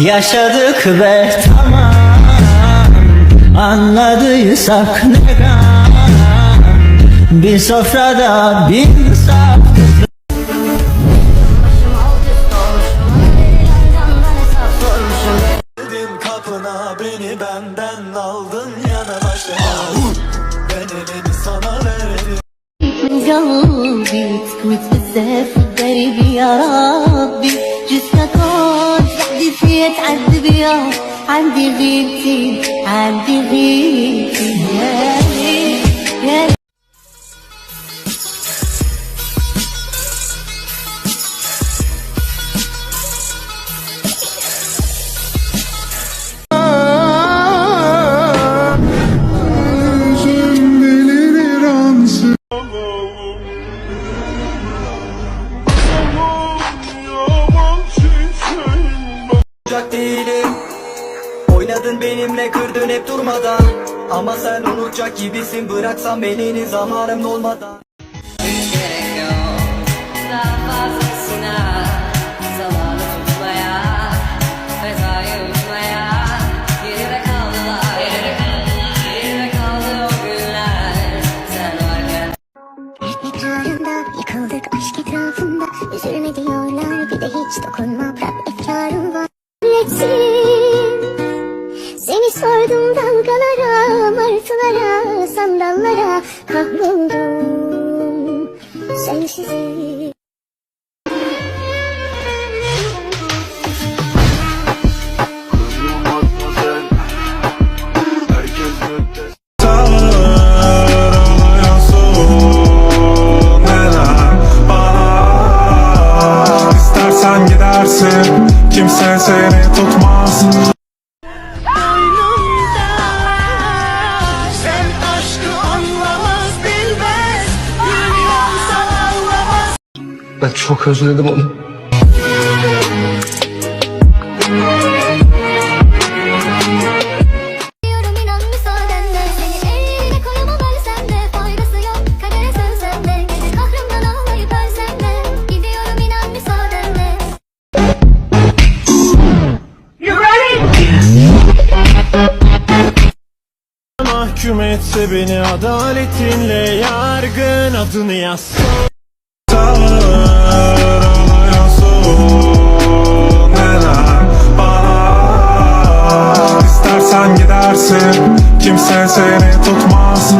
Yaşadık ve tamam Anladıysak ne gam Bir sofrada bin saf Başım alt üst olmuşum Verilen candan hesap sormuşum Dedim kapına beni benden aldın yana başla Ben elimi sana verdim قلبي تكوت بزاف قريب يا ربي جسمك عندي فيا تعذب يا عندي غيرتي عندي غيرتي. Benimle kırdın hep durmadan. Ama sen unutacak gibisin Bıraksan beni zamanım olmadan gerek yok Daha fazlasına Zamanı tutmaya Fezayı unutmaya Geride kaldılar Geride o günler Sen varken yıkıldık aşk etrafında. Üzülme diyorlar bir de hiç dokunma. Bırak Seni sordum dalgalara, martılara, sandallara Kahroldum sensiz İstersen gidersin Kimse seni tutmaz de. Gidiyorum inan müsaadenle. Mahkum etse beni adaletinle yargın adını yaz İstersen gidersin Kimse seni tutmaz